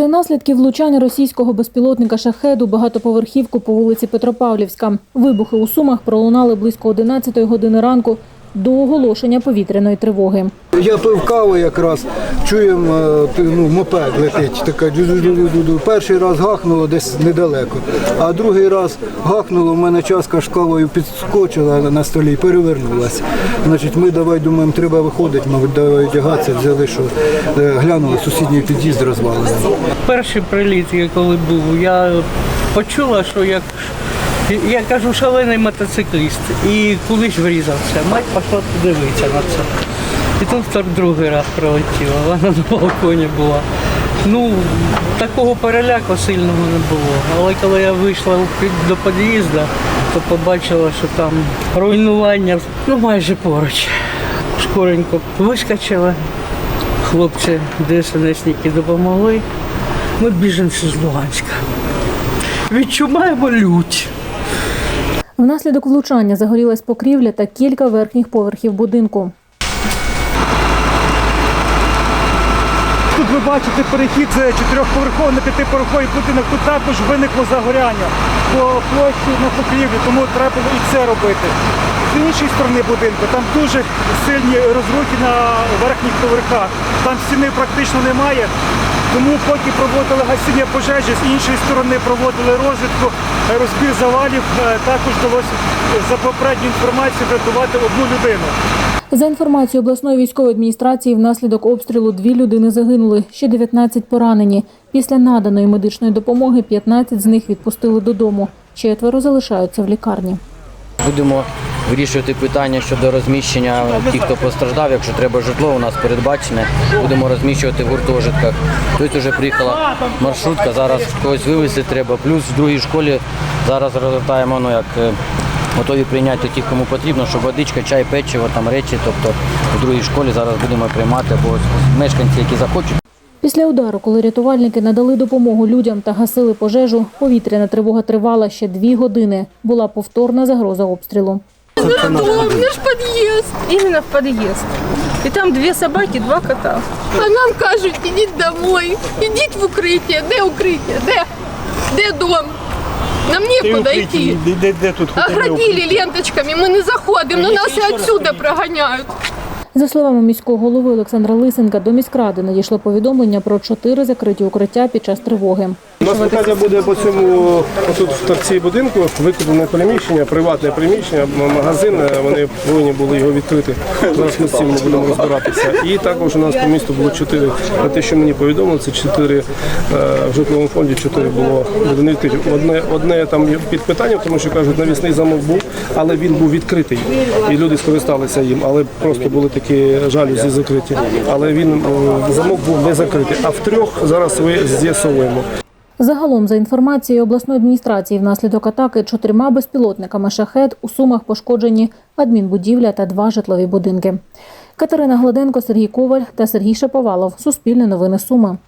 Це наслідки влучання російського безпілотника шахеду багатоповерхівку по вулиці Петропавлівська. Вибухи у Сумах пролунали близько 11 години ранку до оголошення повітряної тривоги. Я пив каву якраз, чуємо, е, ну, мопед летить. Така. Перший раз гахнуло десь недалеко, а другий раз гахнуло, в мене чашка з кавою підскочила на столі і перевернулася. Значить, ми давай думаємо, треба виходити, мабуть, давай одягатися, взяли, що е, глянули, сусідній під'їзд розвалений. Перший приліт, я коли був, я почула, що як я кажу, шалений мотоцикліст. І кудись врізався. Мать пішла дивитися на це. І тут втор- другий раз прилетіла, вона на балконі була. Ну, такого переляку сильного не було. Але коли я вийшла до під'їзду, то побачила, що там руйнування ну, майже поруч. Скоренько вискочила. Хлопці ДСНСники допомогли. Ми біженці з Луганська. Відчуваємо лють. Внаслідок влучання загорілась покрівля та кілька верхніх поверхів будинку. Тут ви бачите перехід з чотирьохповерховий на п'ятиповерховий будинок. Тут також виникло загоряння по площі на покрівлі, тому треба і це робити. З іншої сторони будинку там дуже сильні розрухи на верхніх поверхах. Там стіни практично немає. Тому поки проводили гасіння пожежі, з іншої сторони проводили розвідку, розбір завалів. Е, Також вдалося е, за попередньою інформацією врятувати одну людину. За інформацією обласної військової адміністрації, внаслідок обстрілу дві людини загинули, ще 19 поранені. Після наданої медичної допомоги 15 з них відпустили додому. Четверо залишаються в лікарні. Будемо вирішувати питання щодо розміщення тих, хто постраждав. Якщо треба житло, у нас передбачене. Будемо розміщувати в гуртожитках. Тобто вже приїхала маршрутка, зараз когось вивезти треба. Плюс в другій школі зараз розгортаємо, ну як е, готові прийняти тих, кому потрібно, щоб водичка, чай, печиво, там речі. Тобто в другій школі зараз будемо приймати або мешканці, які захочуть. Після удару, коли рятувальники надали допомогу людям та гасили пожежу, повітряна тривога тривала ще дві години. Була повторна загроза обстрілу. Дом, наш подъезд. Именно в подъезд. И там две собаки, два кота. А нам кажуть, ідіть домой, ідіть в укриття. Де укриття? Де? Де дом? Нам некуда йти. Де, де тут Оградили ленточками, ми не заходимо, но нас і отсюда проганяють. За словами міського голови Олександра Лисенка, до міськради надійшло повідомлення про чотири закриті укриття під час тривоги. У нас питання буде по цьому тут в торці будинку викуплене приміщення, приватне приміщення, магазин. е, Вони повинні були його відкрити. Зараз ми з цим будемо розбиратися. І також у нас по місту було чотири. На те, що мені повідомили, це чотири е, в житловому фонді. Чотири було. Одне одне там під питанням, тому що кажуть, навісний замок був, але він був відкритий, і люди скористалися їм. Але просто були такі жалюзі закриті. Але він е, замок був не закритий. А в трьох зараз ви з'ясовуємо. Загалом, за інформацією обласної адміністрації, внаслідок атаки чотирма безпілотниками шахет у сумах пошкоджені адмінбудівля та два житлові будинки. Катерина Гладенко, Сергій Коваль та Сергій Шаповалов. Суспільне новини Суми.